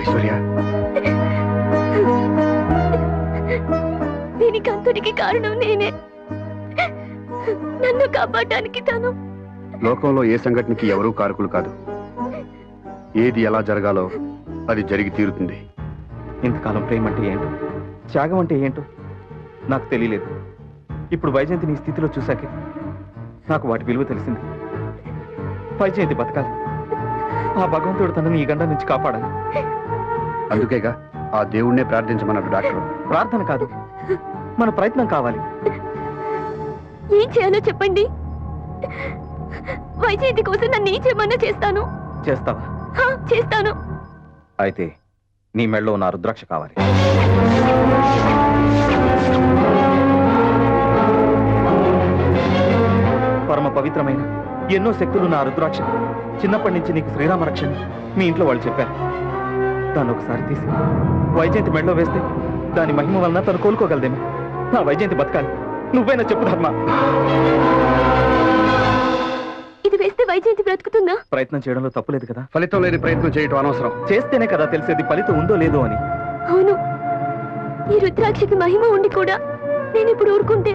ఐశ్వర్య. దీనికి అంతటికి కారణం నేనే. నన్ను కాపాడటానికి తను. లోకంలో ఏ సంఘటనకి ఎవరూ కారకులు కాదు. ఏది ఎలా జరగాలో అది జరిగి తీరుతుంది. ఇంతకాలం ప్రేమ అంటే ఏంటో? త్యాగం అంటే ఏంటో? నాకు తెలియలేదు. ఇప్పుడు వైజయంతి నీ స్థితిలో చూశాకే నాకు వాటి విలువ తెలిసింది. వైజయంతి బతకాలి. ఆ భగవంతుడు తనని ఈ గండ నుంచి కాపాడాలి. అందుకేగా ఆ దేవుణ్ణే ప్రార్థించమన్నాడు డాక్టర్. ప్రార్థన కాదు మన ప్రయత్నం కావాలి. ఏం చేయాలో చెప్పండి. వైజయంతి కోసం నన్ను ఏం చేయమన్నా చేస్తాను? చేస్తావా? హా, చేస్తాను. అయితే నీ మెళ్ళో నా రుద్రాక్ష కావాలి. పవిత్రమైన. ఎన్నో శక్తులు నా రుద్రాక్ష చిన్నప్పటి నుంచి నీకు శ్రీరామ రక్షని మీ ఇంట్లో వాళ్ళు చెప్పారు. దాన్ని ఒకసారి తీసి వైజయంతి మెడలో వేస్తే దాని మహిమ వలన తను కోలుకోగలదేమో. నా వైజయంతి బతకాలి. నువ్వైనా చెప్పు ధర్మ. ఇది వేస్తే వైజయంతి బ్రతుకుతుందా? ప్రయత్నం చేయడంలో తప్పులేదు కదా. ఫలితం లేని ప్రయత్నం చేయటం అనవసరం. చేస్తేనే కదా తెలిసేది ఫలితం ఉందో లేదో అని. అవును. ఈ రుద్రాక్షకి మహిమ ఉండి కూడా నేను ఇప్పుడు ఊరుకుంటే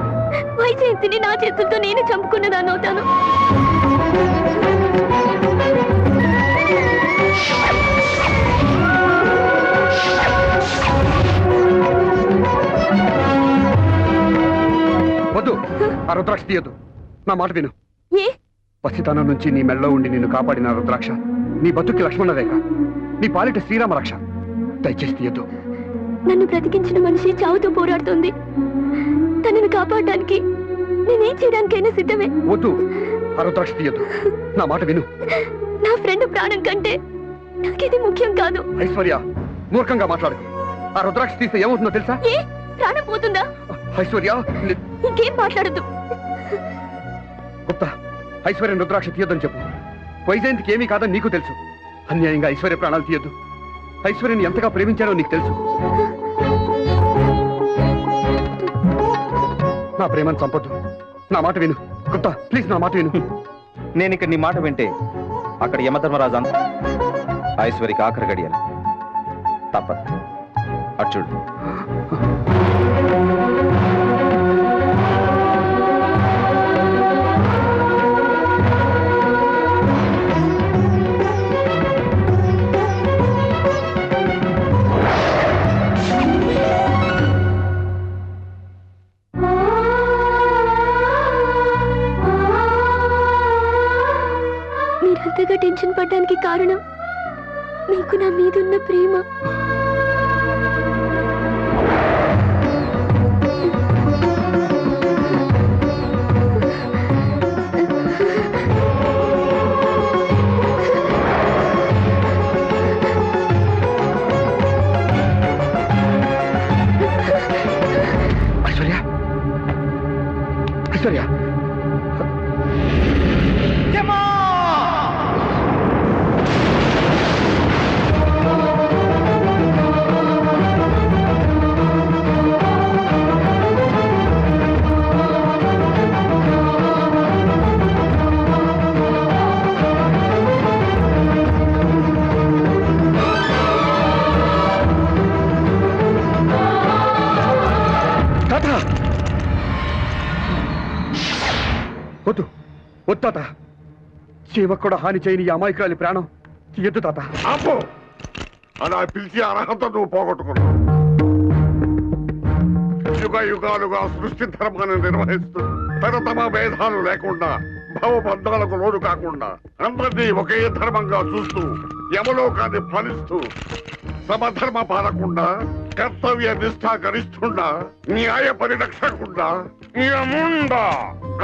వైజయంతిని నా చేతులతో నేను చంపుకున్నదాన్ని అవుతాను వద్దు. ఆ రుద్రాక్ష తీయద్దు. నా మాట విను. ఏ? పసితనం నుంచి నీ మెడలో ఉండి నిన్ను కాపాడిన రుద్రాక్ష నీ బతుక్కి లక్ష్మణ రేఖ నీ పాలిట శ్రీరామ రక్ష దయచేసి తీయద్దు. నన్ను బ్రతికించిన మనిషి చావుతో పోరాడుతుంది. తనను కాపాడడానికి నేనేం చేయడానికైనా సిద్ధమే. వద్దు. ఆ రుద్రాక్ష తీయద్దు. నా మాట విను. నా ఫ్రెండ్ ప్రాణం కంటే నాకిది ముఖ్యం కాదు. ఐశ్వర్య మూర్ఖంగా మాట్లాడు. ఆ రుద్రాక్ష తీస్తే ఏమవుతుందో తెలుసా? ఏ? ప్రాణం పోతుందా? ఐశ్వర్య ని- ఇంకేం మాట్లాడద్దు. గుప్తా ఐశ్వర్య రుద్రాక్ష తీయొద్దని చెప్పు. వైజయంతికి ఏమీ కాదని నీకు తెలుసు. అన్యాయంగా ఐశ్వర్య ప్రాణాలు తీయొద్దు. ఐశ్వర్యని ఎంతగా ప్రేమించానో నీకు తెలుసు. నా ప్రేమను చంపొద్దు. నా మాట విను. గుప్తా ప్లీజ్ నా మాట విను. నేను ఇక్కడ నీ మాట వింటే అక్కడ యమధర్మరాజు అంత ఐశ్వరికి ఆఖరి గడియాలి తప్పదు. అటు కారణం? మీకు నా మీదున్న ప్రేమ. ఐశ్వర్య? ఐశ్వర్య? వద్దు. వద్దు తాత. జీవకు కూడా హాని చేయని ఈ అమాయకురాలి ప్రాణం తీయద్దు తాత. ఆపు. అలా పిలిచి అర్హత నువ్వు పోగొట్టుకున్నావు. యుగ యుగాలుగా సృష్టి ధర్మాన్ని నిర్వహిస్తూ తరతమ భేదాలు లేకుండా భవబంధాలకు లోను కాకుండా అందరినీ ఒకే ధర్మంగా చూస్తూ యమలోకాన్ని ఫలిస్తూ సమధర్మ పాలకుండా కర్తవ్య నిష్ఠ గరిస్తుండా న్యాయ పరిరక్షకుండా యముండా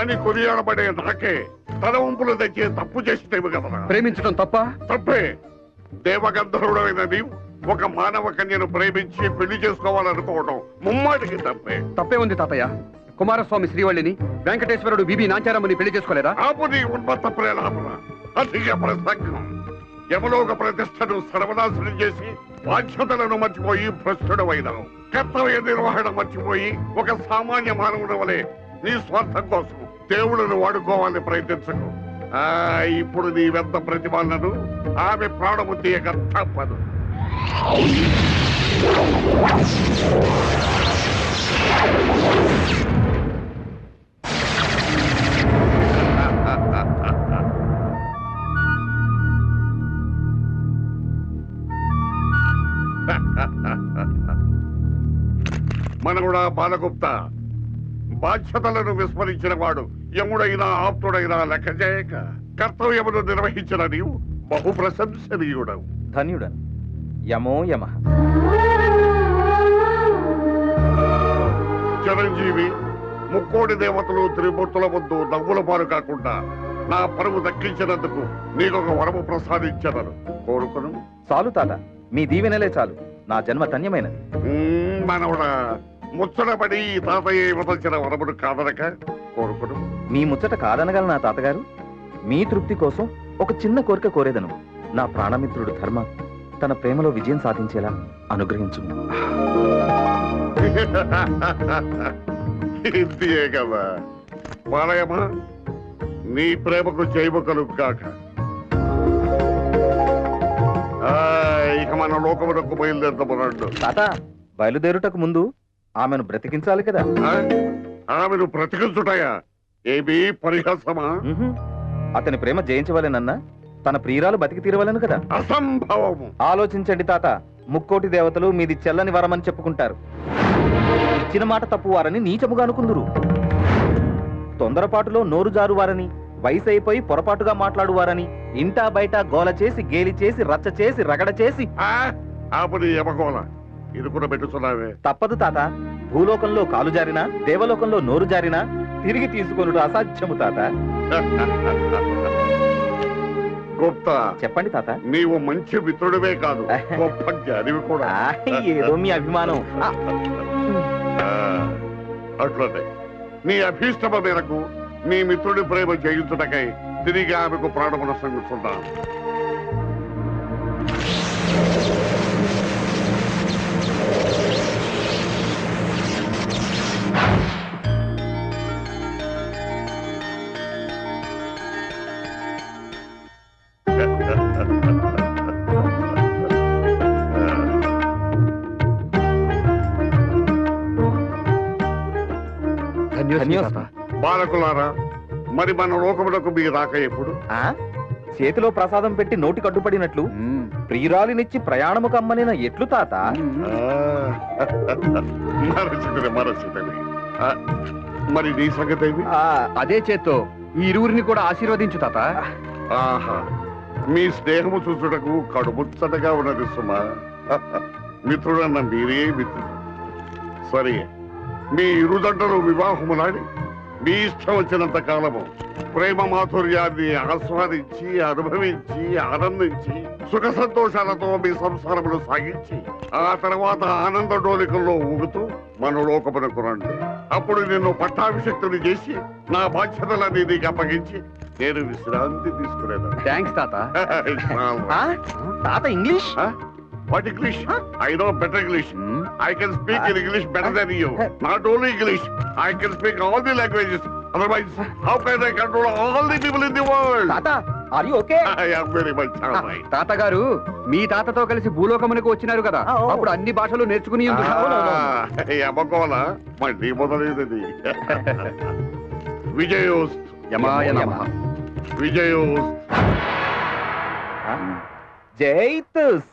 అని కొనియాడబడే నాకే తలవంపులు తెచ్చే తప్పు చేసినవి కదా. ప్రేమించడం తప్ప? తప్పే. దేవగంధర్వుడైన నీవు ఒక మానవ కన్యను ప్రేమించి పెళ్ళి చేసుకోవాలనుకోవడం ముమ్మాటికి తప్పే. తప్పే ఉంది తాతయ్య. కుమారస్వామి శ్రీవల్లిని వెంకటేశ్వరుడు బీబీ నాంచారమ్మని పెళ్ళి చేసుకోలేదా? ఆపు నీ ఉన్మత్త ప్రేలాపన. అధిక ప్రసంగం. యమలోక ప్రతిష్టను సర్వనాశనం చేసి బాధ్యతలను మర్చిపోయి భ్రష్టుడమైనావు కర్తవ్య నిర్వహణ మర్చిపోయి ఒక సామాన్య మానవుడు వలె నీ స్వార్థం కోసం దేవుళ్ళను వాడుకోవాలని ప్రయత్నించకు. ఆ ఇప్పుడు నీ వెంత ప్రతిభలను ఆమె ప్రాణము తీయక తప్పదు. మనగుడా బాలగుప్త బాధ్యతలను విస్మరించిన వాడు యముడైనా ఆప్తుడైనా లెక్క చేయక కర్తవ్యమును నిర్వహించిన నీవు బహు ప్రశంసనీయుడవు ధన్యుడను. యమో యమ. చిరంజీవి ముక్కోడి దేవతలు త్రిమూర్తుల ముందు నవ్వుల పాలు కాకుండా నా పరువు దక్కించినందుకు నీకొక వరము ప్రసాదించదను కోరుకును. చాలు తాత. మీ దీవెనలే చాలు. నా జన్మ ధన్యమైనది. మనవడా ముచ్చటపడి తాతయ్య ఇవ్వదలిచిన వరమును కాదనక కోరుకును. మీ ముచ్చట కాదనగల నా తాతగారు? మీ తృప్తి కోసం ఒక చిన్న కోరిక కోరేదను. నా ప్రాణమిత్రుడు ధర్మ తన ప్రేమలో విజయం సాధించేలా అనుగ్రహించు కదా. నీ ప్రేమకు జైవ కలుగాక ఆ, మన లోకమునకు బయలుదేరదమన్నాడు. తాత బయలుదేరుటకు ముందు ఆమెను బ్రతికించాలి కదా? ఆమెను బ్రతికించుటాయా? ఏమీ పరిహాసమా. అతని ప్రేమ జయించవలెనన్నా తన ప్రియురాలు బతికి తీరవలను కదా? అసంభవము. ఆలోచించండి తాత ముక్కోటి దేవతలు మీది చెల్లని వరమని చెప్పుకుంటారు. ఇచ్చిన మాట తప్పువారని నీచముగా అనుకుందురు. తొందరపాటులో నోరు జారువారని వయసు అయిపోయి పొరపాటుగా మాట్లాడువారని ఇంటా బయట గోల చేసి గేలి చేసి రచ్చ చేసి రగడ చేసి. ఆపని తప్పదు తాత. భూలోకంలో కాలు జారినా దేవలోకంలో నోరు జారినా తిరిగి తీసుకొనుడు అసాధ్యము తాత. గుప్త చెప్పండి తాత. నీవు మంచి మిత్రుడివే కాదు గొప్ప జ్ఞానివి కూడా. ఏదో మీ అభిమానం. అట్లనే. నీ అభీష్టమ మేరకు నీ మిత్రుడి ప్రేమ జయించుటకై తిరిగి ఆమెకు ప్రాణమున సంగుతున్నాను ధన్యోస్మి. తాత. బాలకులారా మరి మన లోకములకు మీ రాక ఎప్పుడు? ఆ? చేతిలో ప్రసాదం పెట్టి నోటి కట్టుపడినట్లు? మ్మ్. ప్రియురాలినిచ్చి ప్రయాణము కమ్మనిన ఎట్లు తాత? మరి నీ సంగతి ఏమి? ఆ, అదే చేత్తో ఈ ఇరువురిని కూడా ఆశీర్వదించు తాత. ఆహా మీ స్నేహము చూచుటకు కడుముచ్చటగా ఉన్నది సుమా. మిత్రుడన్న మీరే మిత్రుడు. సరే మీ ఇరుదండలు వివాహములాడి మీ ఇష్టం వచ్చినంత కాలము ప్రేమ మాధుర్యాన్ని ఆస్వాదించి అనుభవించి ఆనందించి సుఖ సంతోషాలతో మీ సంసారమును సాగించి ఆ తర్వాత ఆనంద డోలికల్లో ఊగుతూ మన లోకమునకు రండి. అప్పుడు నిన్ను పట్టాభిషక్తుని చేసి నా బాధ్యతలన్నీ నీకు అప్పగించి నేను విశ్రాంతి తీసుకునేదాన్ని. థ్యాంక్స్ తాత? తాత English? What English I know better English. I can speak in English better than you. Not only English, I can speak all the languages. Otherwise, how can I control all the people in the world? తాత are you okay I am very much alright. తాతగారు మీ తాతతో కలిసి భూలోకమునకు వచ్చినారు కదా. అప్పుడు అన్ని భాషలు నేర్చుకుని. Ah, ఎమ్మకోల మళ్ళీ మొదలైనది విజయోస్తు యమాయ నమః. విజయోస్తు జైతుస్